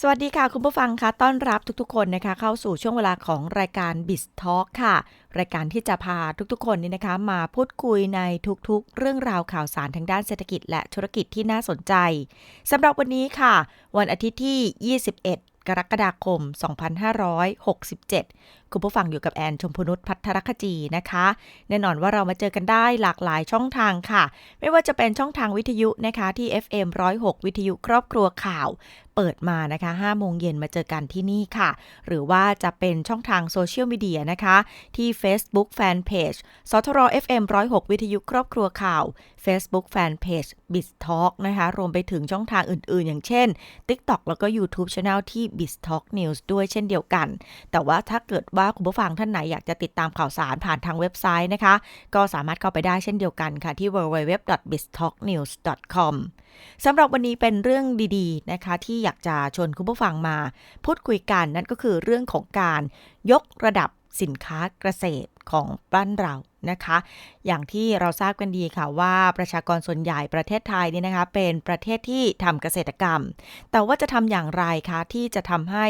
สวัสดีค่ะ คุณผู้ฟังคะต้อนรับทุกๆ คนนะคะ เข้าสู่ช่วงเวลาของรายการ b i z Talk ค่ะ รายการที่จะพาทุกๆ คนนี่นะคะ มาพูดคุยในทุกๆ เรื่องราวข่าวสารทางด้านเศรษฐกิจ และธุรกิจที่น่าสนใจสำหรับวันนี้ค่ะ วันอาทิตย์ที่ 21 กรกฎาคม 2567คุณผู้ฟังอยู่กับแอนชมพนุชพัทรคจีนะคะ แน่นอนว่าเรามาเจอกันได้หลากหลายช่องทางค่ะ ไม่ว่าจะเป็นช่องทางวิทยุนะคะที่ FM 106 วิทยุครอบครัวข่าว เปิดมานะคะ5โมงเย็นมาเจอกันที่นี่ค่ะ หรือว่าจะเป็นช่องทางโซเชียลมีเดียนะคะ ที่ Facebook Fanpage สทร FM 106 วิทยุครอบครัวข่าว Facebook Fanpage b i z Talk นะคะ รวมไปถึงช่องทางอื่นๆ อย่างเช่น TikTok แล้วก็ YouTube Channel ที่ b i z Talk News ด้วยเช่นเดียวกัน แต่ว่าถ้าเกิดว่าคุณผู้ฟังท่านไหนอยากจะติดตามข่าวสารผ่านทางเว็บไซต์นะคะ ก็สามารถเข้าไปได้เช่นเดียวกันค่ะที่ www.biztalknews.com สำหรับวันนี้เป็นเรื่องดีๆนะคะ ที่อยากจะชวนคุณผู้ฟังมา พูดคุยกันนั่นก็คือเรื่องของการยกระดับสินค้าเกษตรของบ้านเรานะคะ อย่างที่เราทราบกันดีค่ะว่าประชากรส่วนใหญ่ประเทศไทยนี่นะคะ เป็นประเทศที่ทำเกษตรกรรม แต่ว่าจะทำอย่างไรคะที่จะทำให้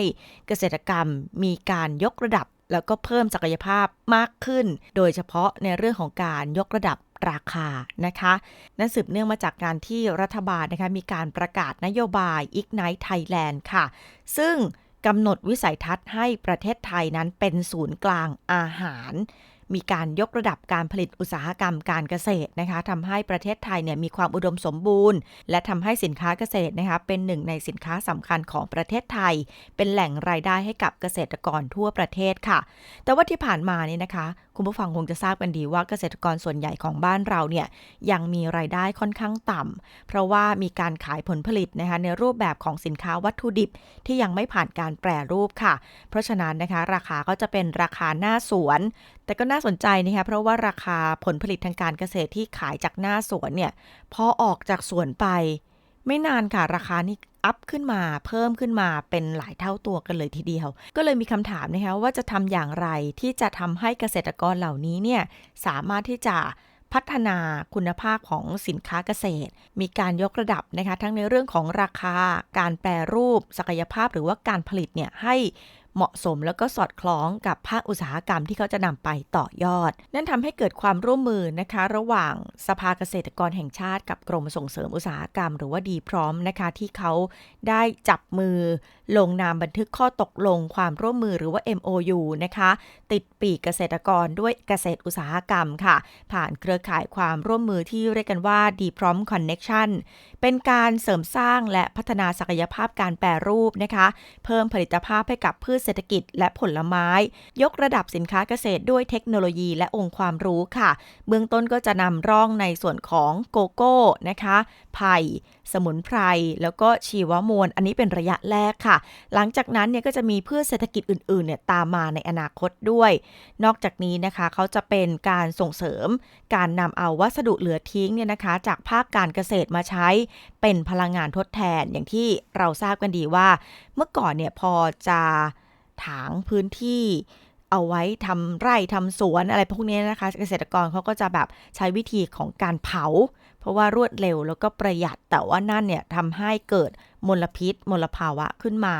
เกษตรกรรมมีการยกระดับ แล้วก็เพิ่มศักยภาพมากขึ้น โดยเฉพาะในเรื่องของการยกระดับราคานะคะนั่นสืบเนื่องมาจากการที่รัฐบาลนะคะมีการประกาศนโยบาย Ignite Thailand ค่ะ ซึ่งกำหนดวิสัยทัศน์ให้ประเทศไทยนั้นเป็นศูนย์กลางอาหาร มีการยกระดับการผลิตอุตสาหกรรมการเกษตรนะคะทำให้ประเทศไทยเนี่ยมีความอุดมสมบูรณ์ และทำให้สินค้าเกษตรนะคะเป็นหนึ่งในสินค้าสำคัญของประเทศไทย เป็นแหล่งรายได้ให้กับเกษตรกรทั่วประเทศค่ะ แต่ว่าที่ผ่านมานี่นะคะ คุณผู้ฟังคงจะทราบกันดีว่าเกษตรกรส่วนใหญ่ของบ้านเราเนี่ยยังมีรายได้ค่อนข้างต่ำเพราะว่ามีการขายผลผลิตนะคะในรูปแบบของสินค้าวัตถุดิบที่ยังไม่ผ่านการแปรรูปค่ะ เพราะฉะนั้นนะคะราคาก็จะเป็นราคาหน้าสวน แต่ก็น่าสนใจนะคะเพราะว่าราคาผลผลิตทางการเกษตรที่ขายจากหน้าสวนเนี่ยพอออกจากสวนไป ไม่นานค่ะราคานี่อัพขึ้นมาเพิ่มขึ้นมาเป็นหลายเท่าตัวกันเลยทีเดียว ก็เลยมีคำถามนะคะว่าจะทำอย่างไรที่จะทำให้เกษตรกรเหล่านี้เนี่ยสามารถที่จะพัฒนาคุณภาพของสินค้าเกษตร มีการยกระดับนะคะ ทั้งในเรื่องของราคา การแปรรูป ศักยภาพหรือว่าการผลิตเนี่ยให้ เหมาะสมแล้วก็สอดคล้องกับภาคอุตสาหกรรมที่เขาจะนำไปต่อยอด นั่นทำให้เกิดความร่วมมือนะคะ ระหว่างสภาเกษตรกรแห่งชาติกับกรมส่งเสริมอุตสาหกรรม หรือว่าดีพร้อมนะคะที่เขาได้จับมือ ลงนามบันทึกข้อตกลงความร่วมมือหรือว่า MOU นะคะ ติดปีกเกษตรกรด้วยเกษตรอุตสาหกรรมค่ะ ผ่านเครือข่ายความร่วมมือที่เรียกกันว่าดีพร้อมคอนเน็ชันเป็นการเสริมสร้างและพัฒนาศักยภาพการแปรรูปนะคะ เพิ่มผลิตภาพให้กับพืชเศรษฐกิจและผลไม้ ยกระดับสินค้าเกษตรด้วยเทคโนโลยีและองค์ความรู้ค่ะ เบื้องต้นก็จะนำร่องในส่วนของโกโก้นะคะไผ่สมุนไพร แล้วก็ชีวมวล อันนี้เป็นระยะแรกค่ะ หลังจากนั้นเนี่ยก็จะมีพืชเศรษฐกิจอื่นๆเนี่ยตามมาในอนาคตด้วย นอกจากนี้นะคะเขาจะเป็นการส่งเสริม การนำเอาวัสดุเหลือทิ้งเนี่ยนะคะ จากภาคการเกษตรมาใช้เป็นพลังงานทดแทนอย่างที่เราทราบกันดีว่า เมื่อก่อนเนี่ยพอจะ ถางพื้นที่เอาไว้ทำไร่ทำสวนอะไรพวกนี้นะคะ เกษตรกรเขาก็จะแบบใช้วิธีของการเผา เพราะว่ารวดเร็วแล้วก็ประหยัดแต่ว่านั่นเนี่ยทำให้เกิดมลพิษ มลภาวะขึ้นมา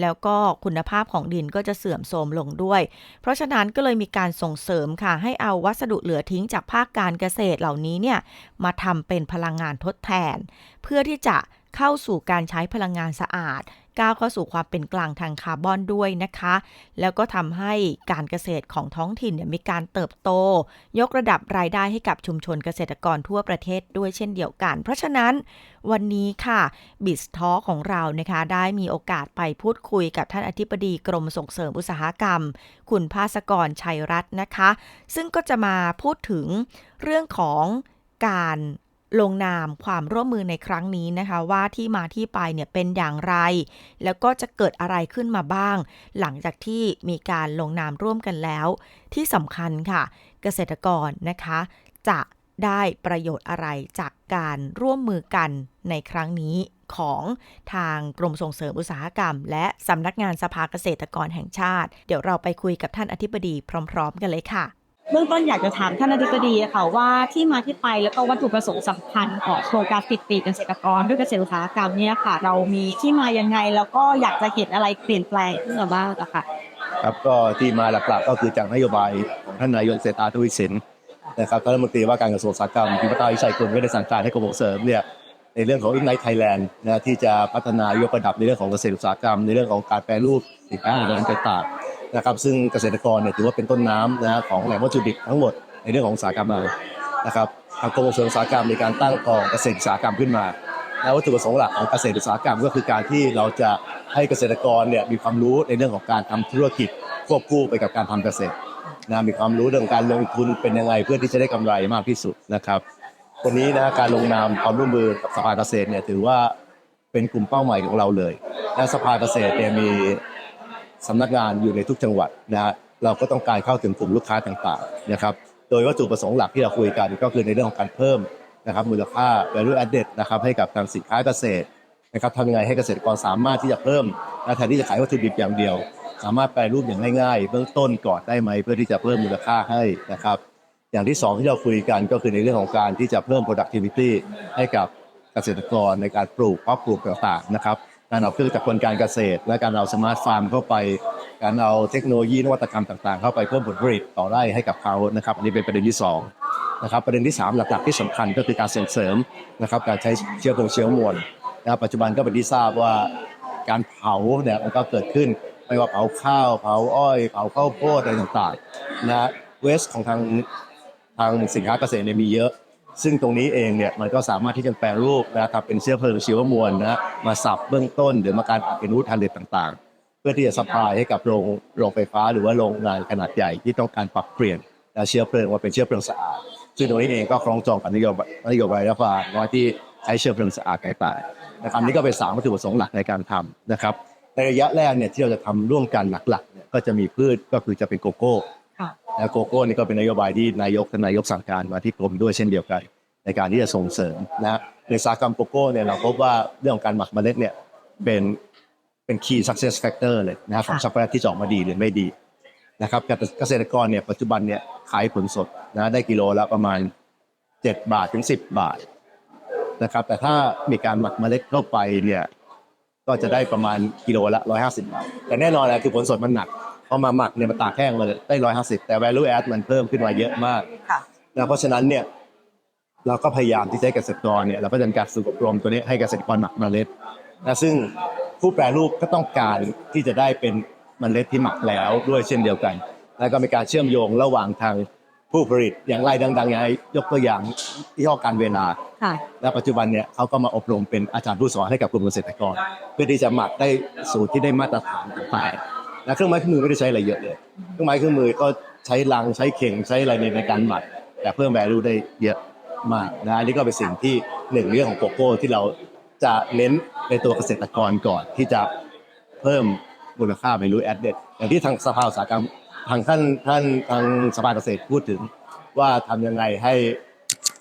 แล้วก็คุณภาพของดินก็จะเสื่อมโทรมลงด้วย เพราะฉะนั้นก็เลยมีการส่งเสริมค่ะ ให้เอาวัสดุเหลือทิ้งจากภาคการเกษตรเหล่านี้เนี่ยมาทำเป็นพลังงานทดแทน เพื่อที่จะเข้าสู่การใช้พลังงานสะอาด ก้าวเข้าสู่ความเป็นกลางทางคาร์บอนด้วยนะคะ แล้วก็ทำให้การเกษตรของท้องถิ่นเนี่ยมีการเติบโต ยกระดับรายได้ให้กับชุมชนเกษตรกรทั่วประเทศด้วยเช่นเดียวกัน เพราะฉะนั้นวันนี้ค่ะบิสทอของเรานะคะได้มีโอกาสไปพูดคุยกับท่านอธิบดีกรมส่งเสริมอุตสาหกรรม คุณภาสกรชัยรัตน์นะคะ ซึ่งก็จะมาพูดถึงเรื่องของการ ลงนามความร่วมมือในครั้งนี้นะคะ ว่าที่มาที่ไปเนี่ยเป็นอย่างไร แล้วก็จะเกิดอะไรขึ้นมาบ้าง หลังจากที่มีการลงนามร่วมกันแล้ว ที่สำคัญค่ะ เกษตรกรนะคะ จะได้ประโยชน์อะไรจากการร่วมมือกันในครั้งนี้ของทางกรมส่งเสริมอุตสาหกรรม และสำนักงานสภาเกษตรกรแห่งชาติ เดี๋ยวเราไปคุยกับท่านอธิบดีพร้อม ๆ กันเลยค่ะ เบื้องต้นอยากจะถามท่านอธิบดีค่ะว่าที่มาที่ไปแล้วก็วัตถุประสงค์สำคัญของโครงการติดปีกเกษตรกรด้วยเกษตรอุตสาหกรรมเนี่ยค่ะ เรามีที่มายังไงแล้วก็อยากจะเห็นอะไรเปลี่ยนแปลงขึ้นมบ้างอะค่ะครับก็ที่มาหลักๆก็คือจากนโยบายของท่านนายกเศรษฐาทวีสินนะครับท่านรัฐมนตรีว่าการกระทรวงอุตสาหกรรมพิพัฒนาวิชัยคุณก็ได้สั่งการให้กรมส่งเสริมเนี่ยในเรื่องของ Ignite Thailand นะที่จะพัฒนายกระดับในเรื่องของเกษตรอุตสาหกรรม ในเรื่องของการแปรรูปสินค้าอาหารต่างๆ นะครับซึ่งเกษตรกรเนี่ยถือว่าเป็นต้นน้ำนะของแหล่งวัตถุดิบทั้งหมดในเรื่องของอุตสาหกรรมเรานะครับทางกรมส่งเสริมอุตสาหกรรมในการตั้งกองเกษตรอุตสาหกรรมขึ้นมาและวัตถุประสงค์หลักของเกษตรอุตสาหกรรมก็คือการที่เราจะให้เกษตรกรเนี่ยมีความรู้ในเรื่องของการทำธุรกิจควบคู่ไปกับการทำเกษตรนะมีความรู้เรื่องการลงทุนเป็นยังไงเพื่อที่จะได้กำไรมากที่สุดนะครับ วันนี้นะการลงนามความร่วมมือกับสภาเกษตรเนี่ยถือว่าเป็นกลุ่มเป้าหมายของเราเลย และสภาเกษตรเนี่ยมี สำนักงานอยู่ในทุกจังหวัดนะฮะเราก็ต้องการเข้าถึงกลุ่มลูกค้าต่างๆนะครับโดยวัตถุประสงค์หลักที่เราคุยกันก็คือในเรื่องของการเพิ่มนะครับมูลค่า value added นะครับให้กับทางสินค้าเกษตรนะครับทำยังไงให้เกษตรกรสามารถที่จะเพิ่มนะแทนที่จะขายวัตถุดิบอย่างเดียว สามารถแปรรูปอย่างง่ายๆ เบื้องต้นก่อนได้ไหมเพื่อที่จะเพิ่มมูลค่าให้นะครับอย่างที่สองที่เราคุยกันก็คือในเรื่องของการที่จะเพิ่ม productivity ให้กับเกษตรกรในการปลูกเพาะปลูกต่างๆนะครับ การเอาเครื่องจักรกลการเกษตร และการเอาสมาร์ทฟาร์มเข้าไป การเอาเทคโนโลยีนวัตกรรมต่างๆ เข้าไปเพิ่มผลผลิตต่อไร่ให้กับเขานะครับอันนี้เป็นประเด็นที่สองนะครับประเด็นที่ 3 หลักๆที่สำคัญก็คือการส่งเสริมนะครับการใช้เชื้อเพลิงเชื้อมวลนะครับปัจจุบันก็เป็นที่ทราบว่าการเผาเนี่ยมันก็เกิดขึ้นไม่ว่าเผาข้าวเผาอ้อยเผาข้าวโพดอะไรต่างๆนะเวสของทางทางสินค้าเกษตรเนี่ยมีเยอะ ซึ่งตรงนี้เองเนี่ยมันก็สามารถที่จะแปรรูปนะครับเป็นเชื้อเพลิงชีวมวลนะมาสับเบื้องต้น หรือมาการเป็นรูปทันเด็ดต่างๆ เพื่อที่จะสปายให้กับโรงโรงไฟฟ้า หรือว่าโรงงานขนาดใหญ่ที่ต้องการปรับเปลี่ยนเชื้อเพลิงมาเป็นเชื้อเพลิงสะอาดซึ่งตรงนี้เองก็คล้องจองกับนโยบายนโยบายรัฐบาลว่าที่ใช้เชื้อเพลิงสะอาดต่างๆนะครับนี่ก็เป็นสามวัตถุประสงค์หลักในการทำนะครับในระยะแรกเนี่ยที่เราจะทำร่วมกันหลักๆเนี่ยก็จะมีพืชก็คือจะเป็นโกโก้ แล้วโกโก้นี่ก็เป็นนโยบายที่นายกท่านนายกสั่งการมาที่กรมด้วยเช่นเดียวกัน ในการที่จะส่งเสริมนะในอุตสาหกรรมโกโก้เนี่ยเราพบว่าเรื่องของการหมักเมล็ดเนี่ยเป็นเป็น key success factor เลยนะครับของค่ะช็อกโกแลตที่จะออกมาดีหรือไม่ดีนะครับเกษตรกรเนี่ยปัจจุบันเนี่ยขายผลสดนะได้กิโลละประมาณ 7 บาทถึง 10 บาทนะครับแต่ถ้ามีการหมักเมล็ดเข้าไปเนี่ยก็จะได้ประมาณกิโลละ 150 บาท แต่แน่นอนแหละคือผลสดมันหนัก พอมาหมักเนี่ยมันตากแห้งเลยได้150แต่ value add มันเพิ่มขึ้นมาเยอะมากค่ะนะเพราะฉะนั้นเนี่ยเราก็พยายามที่จะให้เกษตรกรเนี่ยเราก็จะมีการฝึกอบรมตัวนี้ให้เกษตรกรหมักเมล็ดนะซึ่งผู้แปรรูปก็ต้องการที่จะได้เป็นเมล็ดที่หมักแล้วด้วยเช่นเดียวกัน แล้วก็มีการเชื่อมโยงระหว่างทางผู้ผลิตอย่างไรดังๆอย่างไรยกตัวอย่างที่ห้อการเวลาค่ะและปัจจุบันเนี่ยเขาก็มาอบรมเป็นอาจารย์ผู้สอนให้กับกลุ่มเกษตรกร เพื่อที่จะหมักได้สูตรที่ได้มาตรฐานต่างๆ และเครื่องไม้เครื่องมือไม่ได้ใช้อะไรเยอะเลย เครื่องไม้เครื่องมือก็ใช้ลังใช้เข่งใช้อะไรในในการหมักแต่เพิ่มแวลูได้เยอะมากนะอันนี้ก็เป็นสิ่งที่หนึ่งเรื่องของโกโก้ที่เราจะเน้นในตัวเกษตรกรก่อนที่จะเพิ่มมูลค่า value added อย่างที่ทางสภาอุตสาหกรรมทางท่านท่านทางสภาเกษตรพูดถึง ว่าทำยังไงให้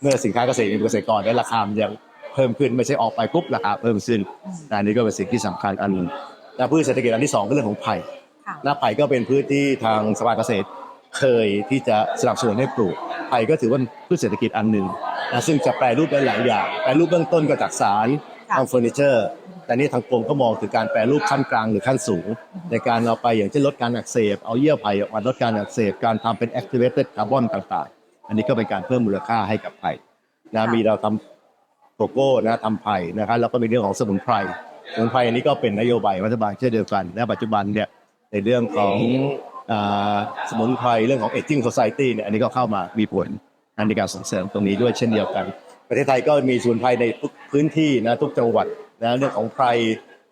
เมื่อสินค้าเกษตรในเกษตรกรได้ราคามันยังเพิ่มขึ้นไม่ใช่ออกไปปุ๊บราคาเพิ่มขึ้นอันนี้ก็เป็นสิ่งที่สำคัญอันหนึ่งและพืชเศรษฐกิจอันที่สองก็เรื่องของไผ่ หน้าไผ่ก็เป็นพืชที่ทางสภาเกษตรเคยที่จะสนับสนุนให้ปลูกไผ่ก็ถือว่าเป็นพืชเศรษฐกิจอันหนึ่งนะซึ่งจะแปรรูปได้หลายอย่าง แปรรูปเบื้องต้นก็จากสารค่ะทำเฟอร์นิเจอร์ แต่นี่ทางกรมก็มองถึงการแปรรูปขั้นกลางหรือขั้นสูง ในการเอาไปอย่างเช่นลดการอักเสบ เอาเยื่อไผ่ออกมาลดการอักเสบ การทำเป็น activated carbon ต่างๆ อันนี้ก็เป็นการเพิ่มมูลค่าให้กับไผ่นะมีเราทำโกโก้นะทำไผ่นะครับแล้วก็มีเรื่องของสมุนไพรสมุนไพรอันนี้ก็เป็นนโยบายรัฐบาลเช่นเดียวกันและปัจจุบันเนี่ย ในเรื่องของอ่าสมุนไพรเรื่องของ aging society เนี่ยอันนี้ก็เข้ามามีผลในการส่งเสริมตรงนี้ด้วยเช่นเดียวกัน ประเทศไทยก็มีสมุนไพรในทุกพื้นที่นะทุกจังหวัดนะเรื่องของไพร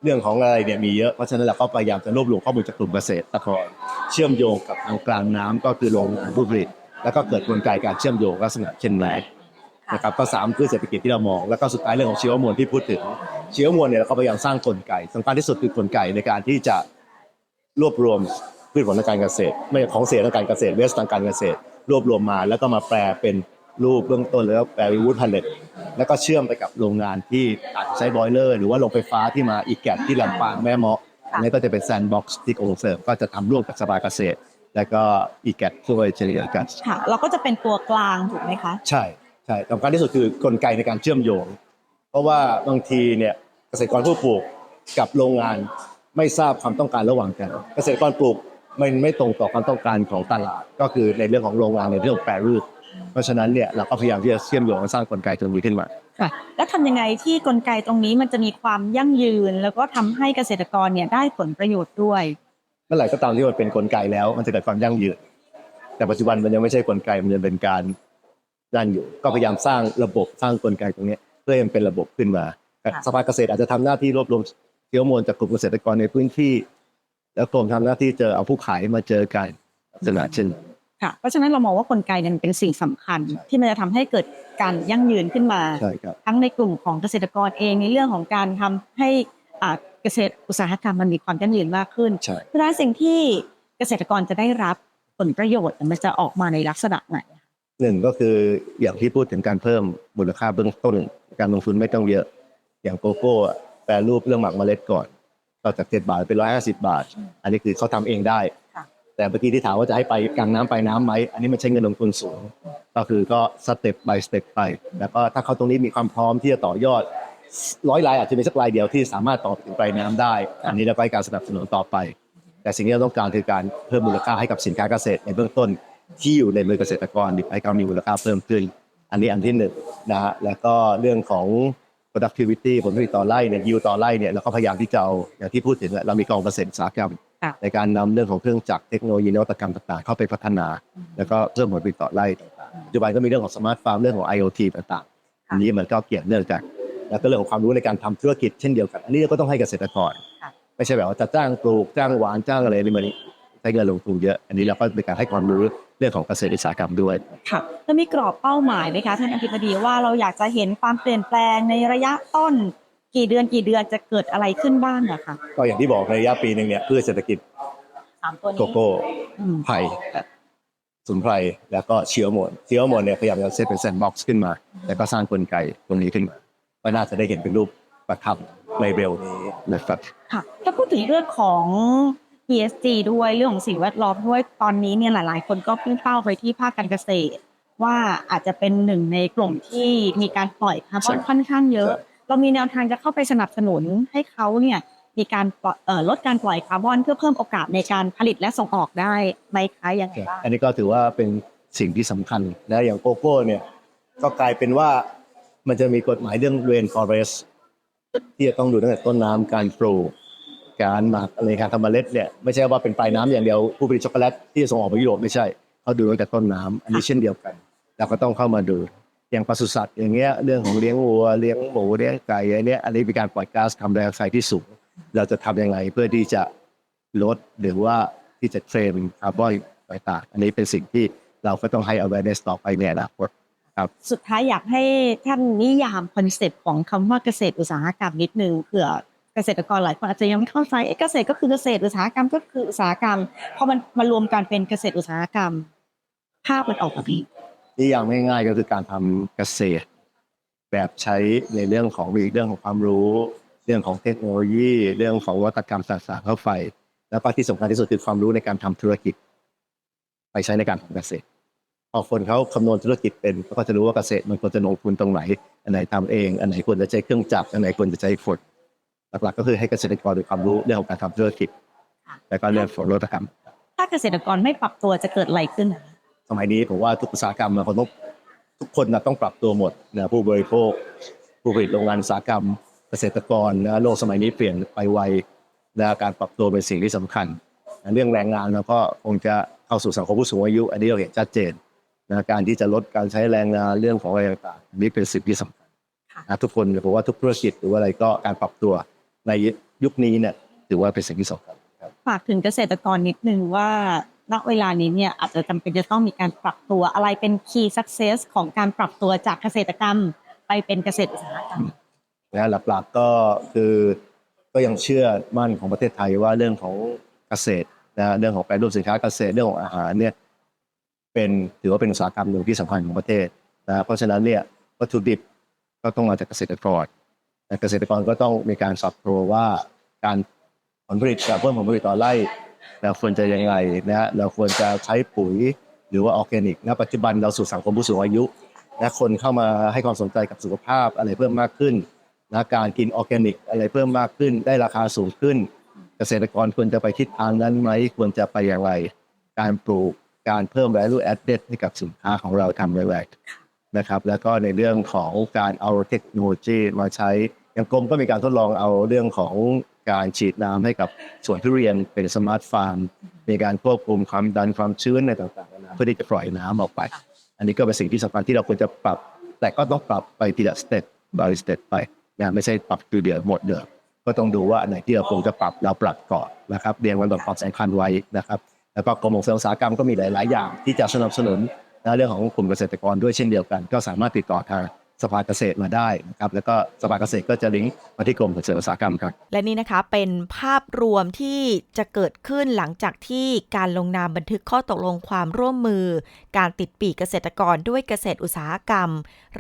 เรื่องของอะไรเนี่ยมีเยอะเพราะฉะนั้นเราก็พยายามจะรวบรวมข้อมูลจากกลุ่มเกษตรกรเชื่อมโยงกับทางกลางน้ำก็คือโรงงานผู้ผลิต แล้วก็เกิดกลไกการเชื่อมโยงลักษณะเช่นแรกนะครับก็สามคือเศรษฐกิจที่เรามองแล้วก็สุดท้ายเรื่องของชีวมวลที่พูดถึงชีวมวลเนี่ยเราก็พยายามสร้างกลไกสำคัญที่สุดคือกลไกในการที่จะ รวบรวมพืชผลทางการเกษตร ไม่ใช่ของเสียทางการเกษตรเวสทางการเกษตร รวบรวมมา แล้วก็มาแปลเป็นรูปเบื้องต้นแล้วแปลเป็นวูดพาเลตแล้วก็เชื่อมไปกับโรงงานที่อาจจะใช้บอยเลอร์ หรือว่าโรงไฟฟ้าที่มาอีกแกะที่ลำปางแม่เมาะอันนี้ก็จะเป็นแซนด์บ็อกซ์ที่กรมส่งเสริมก็จะทำร่วมกับสภาเกษตร แล้วก็อีแกช่วยเฉลี่ยกันค่ะเราก็จะเป็นตัวกลางถูกไหมคะ ใช่ใช่สำคัญที่สุดคือกลไกในการเชื่อมโยง เพราะว่าบางทีเนี่ยเกษตรกรผู้ปลูกกับโรงงาน ไม่ทราบความต้องการระหว่างกัน เกษตรกรปลูกมันไม่ตรงต่อความต้องการของตลาด ก็คือในเรื่องของโรงงานในเรื่องของแปรรูปเพราะฉะนั้นเนี่ยเราก็พยายามที่จะเชื่อมโยงและสร้างกลไกตรงนี้ขึ้นมาค่ะแล้วทำยังไงที่กลไกตรงนี้มันจะมีความยั่งยืน แล้วก็ทำให้เกษตรกรเนี่ยได้ผลประโยชน์ด้วยเมื่อไหร่ก็ตามที่มันเป็นกลไกแล้ว มันจะเกิดความยั่งยืน แต่ปัจจุบันมันยังไม่ใช่กลไกมันยังเป็นการด้านอยู่ ก็พยายามสร้างระบบสร้างกลไกตรงเนี้ยเพื่อให้มันเป็นระบบขึ้นมาค่ะสภาเกษตรอาจจะทำหน้าที่รวบรวม เชื้อมูลจากกลุ่มเกษตรกรในพื้นที่ แล้วกรมทำหน้าที่เจอเอาผู้ขายมาเจอกันลักษณะเช่นค่ะเพราะฉะนั้นเรามองว่ากลไกเนี่ยมันเป็นสิ่งสำคัญ ที่มันจะทำให้เกิดการยั่งยืนขึ้นมาใช่ครับทั้งในกลุ่มของเกษตรกรเองในเรื่องของการทำให้อ่าเกษตรอุตสาหกรรมมันมีความยั่งยืนมากขึ้นใช่เพราะฉะนั้นสิ่งที่เกษตรกรจะได้รับผลประโยชน์มันจะออกมาในลักษณะไหนหนึ่งก็คืออย่างที่พูดถึงการเพิ่มมูลค่าเบื้องต้น การลงทุนไม่ต้องเยอะ อย่างโกโก้อะแป รรูปเรื่องหมักเมล็ดก่อนก็จากเจ็ดบาทเป็นร้อยห้าสิบาท อันนี้คือเขาทำเองได้ค่ะแต่เมื่อกี้ที่ถามว่าจะให้ไปกลางน้ำไปลายน้ำไหม อันนี้มันใช้เงินลงทุนสูง ก็คือก็สเต็ป by สเต็ปไป แล้วก็ถ้าเขาตรงนี้มีความพร้อมที่จะต่อยอดร้อยรายอาจจะมีสักรายเดียวที่สามารถต่อถึงปลายน้ำได้ อันนี้เราก็ให้การสนับสนุนต่อไป แต่สิ่งที่เราต้องการคือการเพิ่มมูลค่าให้กับสินค้าเกษตรในเบื้องต้นที่อยู่ในมือเกษตรกรให้เขามีมูลค่าเพิ่มขึ้น อันนี้อันที่หนึ่งนะฮะแล้วก็เรื่องของ productivity ผลผลิตต่อไร่เนี่ยยิวต่อไร่เนี่ยเราก็พยายามที่จะเอาอย่างที่พูดถึงอะเรามีกองเกษตรอุตสาหกรรมค่ะในการนำเรื่องของเครื่องจักรเทคโนโลยีนวัตกรรมต่างๆ เข้าไปพัฒนา แล้วก็เพิ่มผลผลิตต่อไร่ปัจจุบันก็มีเรื่องของสมาร์ทฟาร์มเรื่องของ IoT ต่างๆอันนี้มันก็เกี่ยวเนื่องจากแล้วก็เรื่องของความรู้ในการทำธุรกิจเช่นเดียวกัน อันนี้เราก็ต้องให้เกษตรกรค่ะไม่ใช่แบบว่าจะจ้างปลูกจ้างหวานจ้างอะไรนี่มันใช้เงินลงทุนเยอะ อันนี้เราก็เป็นการให้ความรู้ เรื่องของเกษตรอุตสาหกรรมด้วยค่ะแล้วมีกรอบเป้าหมายไหมคะท่านอธิบดีว่าเราอยากจะเห็นความเปลี่ยนแปลงในระยะต้น กี่เดือนกี่เดือนจะเกิดอะไรขึ้นบ้างอะคะก็อย่างที่บอกในระยะปีหนึ่งเนี่ยเพื่อเศรษฐกิจสามตัวนี้โกโก้อืมไผ่สมุนไพรแล้วก็เชื้อหมดเชื้อหมดเนี่ยพยายามจะเซตเป็นแซนด์บ็อกซ์ขึ้นมา แล้วก็สร้างกลไกตรงนี้ขึ้นมาก็น่าจะได้เห็นเป็นรูปประทับในเร็วนี้นะครับค่ะถ้าพูดถึงเรื่องของ ESG ด้วยเรื่องของสิ่งแวดล้อมด้วยตอนนี้เนี่ยหลาย ๆ คนก็พุ่งเป้าไปที่ภาคการเกษตร ว่าอาจจะเป็นหนึ่งในกลุ่มที่มีการปล่อยคาร์บอนใช่ค่อนข้างเยอะใช่เรามีแนวทางจะเข้าไปสนับสนุนให้เขาเนี่ยมีการปล่อยเอ่อลดการปล่อยคาร์บอนเพื่อเพิ่มโอกาสในการผลิตและส่งออกได้ไหมคะยังไงบ้างอันนี้ก็ถือว่าเป็นสิ่งที่สำคัญนะอย่างโกโก้เนี่ยก็กลายเป็นว่ามันจะมีกฎหมายเรื่อง rain forest ที่จะต้องดูตั้งแต่ต้นน้ำการปลูก การหมักอะไรการทำเมล็ดเนี่ยไม่ใช่ว่าเป็นปลายน้ำอย่างเดียวผู้ผลิตช็อกโกแลตที่ส่งออกไปยุโรปไม่ใช่เขาดูตั้งแต่ต้นน้ำอันนี้เช่นเดียวกันเราก็ต้องเข้ามาดูอย่างปศุสัตว์อย่างเงี้ยเรื่องของเลี้ยงวัวเลี้ยงหมูเลี้ยงไก่อันเนี้ยอันนี้มีการปล่อยก๊าซคาร์บอนไดออกไซด์ที่สูง เราจะทำยังไงเพื่อที่จะลดหรือว่าที่จะเทรนคาร์บอนต่างๆอันนี้เป็นสิ่งที่เราก็ต้องให้ awareness ต่อไปในอนาคตสุดท้ายอยากให้ท่านนิยามคอนเซปต์ของคำว่าเกษตรอุตสาหกรรมนิดนึงเผื่อ เกษตรกรหลายคนอาจจะยังไม่เข้าใจเอ๊ะเกษตรก็คือเกษตรอุตสาหกรรมก็คืออุตสาหกรรมพอมันมารวมกันเป็นเกษตรอุตสาหกรรม ภาพมันออกมาดีที่อย่างง่ายๆก็คือการทำเกษตร แบบใช้ในเรื่องของมีเรื่องของความรู้ เรื่องของเทคโนโลยี เรื่องของวัตกรรมต่างๆเข้าไป แล้วก็ที่สำคัญที่สุดคือความรู้ในการทำธุรกิจ ไปใช้ในการทำเกษตรพอคนเขาคำนวณธุรกิจเป็นเขาก็จะรู้ว่าเกษตรมันควรจะลงทุนตรงไหน อันไหนทำเอง อันไหนควรจะใช้เครื่องจักรอันไหนควรจะใช้คน หลักๆก็คือให้เกษตรกรมีความรู้เรื่องของการทำธุรกิจแล้วก็เรื่องของนวัตกรรมถ้าเกษตรกรไม่ปรับตัวจะเกิดอะไรขึ้นอะสมัยนี้ผมว่าทุกอุตสาหกรรมมันคงต้องทุกคนนะต้องปรับตัวหมดนะผู้บริโภค ผู้ผลิตโรงงานอุตสาหกรรม เกษตรกรนะโลกสมัยนี้เปลี่ยนไปไวนะการปรับตัวเป็นสิ่งที่สำคัญนะเรื่องแรงงานเราก็คงจะเข้าสู่สังคมผู้สูงอายุ อันนี้เราเห็นชัดเจนนะการที่จะลดการใช้แรงงานเรื่องของอะไรต่างๆอันนี่เป็นสิ่งที่สำคัญนะทุกคนผมว่าทุกธุรกิจหรือว่าอะไรก็การปรับตัว ในยุคนี้เนี่ยถือว่าเป็นสิ่งที่สำคัญครับฝากถึงเกษตรกรนิดนึงว่าณเวลานี้เนี่ยอาจจะจำเป็นจะต้องมีการปรับตัวอะไรเป็น key success ของการปรับตัวจากเกษตรกรรมไปเป็นเกษตรอุตสาหกรรมนะหลักๆก็คือก็ยังเชื่อมั่นของประเทศไทยว่าเรื่องของเกษตรนะเรื่องของแปรรูปสินค้าเกษตรเรื่องของอาหารเนี่ยเป็นถือว่าเป็นอุตสาหกรรมหนึ่งที่สำคัญของประเทศนะเพราะฉะนั้นเนี่ยวัตถุดิบก็ต้องมาจากเกษตรกรนะ เกษตรกรก็ต้องมีการสอบโปรว่าการผลผลิตกับเพิ่มผลผลิตต่อไร่เราควรจะยังไงนะฮะเราควรจะใช้ปุ๋ยหรือว่าออร์แกนิกณปัจจุบันเราสู่สังคมผู้สูงอายุนะคนเข้ามาให้ความสนใจกับสุขภาพอะไรเพิ่มมากขึ้นนะการกินออร์แกนิกอะไรเพิ่มมากขึ้น ได้ราคาสูงขึ้น เกษตรกรควรจะไปทิศทางนั้นไหมควรจะไปอย่างไร การปลูกการเพิ่ม value added ให้กับสินค้าของเราทำไว้นะครับ แล้วก็ในเรื่องของการเอาเทคโนโลยีมาใช้ อย่างกรมก็มีการทดลองเอาเรื่องของการฉีดน้ำให้กับสวนทุเรียนเป็นสมาร์ทฟาร์มมีการควบคุมความดันความชื้นในต่างๆนานาเพื่อที่จะปล่อยน้ำออกไป อันนี้ก็เป็นสิ่งที่สำคัญที่เราควรจะปรับ แต่ก็ต้องปรับไปทีละสเต็ปบายสเต็ปไปนะไม่ใช่ปรับคือเดียวหมดเดิมก็ต้องดูว่าอันไหนที่เราควรจะปรับเราปรับก่อนนะครับเรียงไว้แบบความสำคัญไว้นะครับ แล้วก็กรมส่งเสริมอุตสาหกรรมก็มีหลาย ๆ อย่างที่จะสนับสนุนนะเรื่องของกลุ่มเกษตรกรด้วยเช่นเดียวกัน ก็สามารถติดต่อทาง สภาเกษตรมาได้นะครับแล้วก็สภาเกษตรก็จะลิงก์มาที่กรมส่งเสริมอุตสาหกรรมครับและนี่นะคะเป็นภาพรวมที่จะเกิดขึ้นหลังจากที่การลงนามบันทึกข้อตกลงความร่วมมือ การติดปีกเกษตรกรด้วยเกษตรอุตสาหกรรม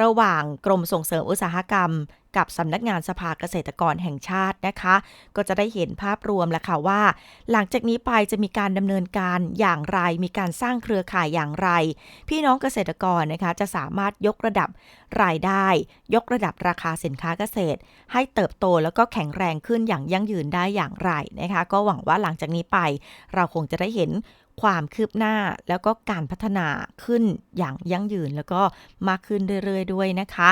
ระหว่างกรมส่งเสริมอุตสาหกรรม กับสำนักงานสภาเกษตรกรแห่งชาตินะคะ ก็จะได้เห็นภาพรวมแล้วค่ะว่า หลังจากนี้ไปจะมีการดำเนินการอย่างไร มีการสร้างเครือข่ายอย่างไร พี่น้องเกษตรกรนะคะจะสามารถยกระดับรายได้ ยกระดับราคาสินค้าเกษตร ให้เติบโตแล้วก็แข็งแรงขึ้นอย่างยั่งยืนได้อย่างไรนะคะ ก็หวังว่าหลังจากนี้ไป เราคงจะได้เห็นความคืบหน้าแล้วก็การพัฒนาขึ้นอย่างยั่งยืนแล้วก็มากขึ้นเรื่อยๆ ด้วยนะคะ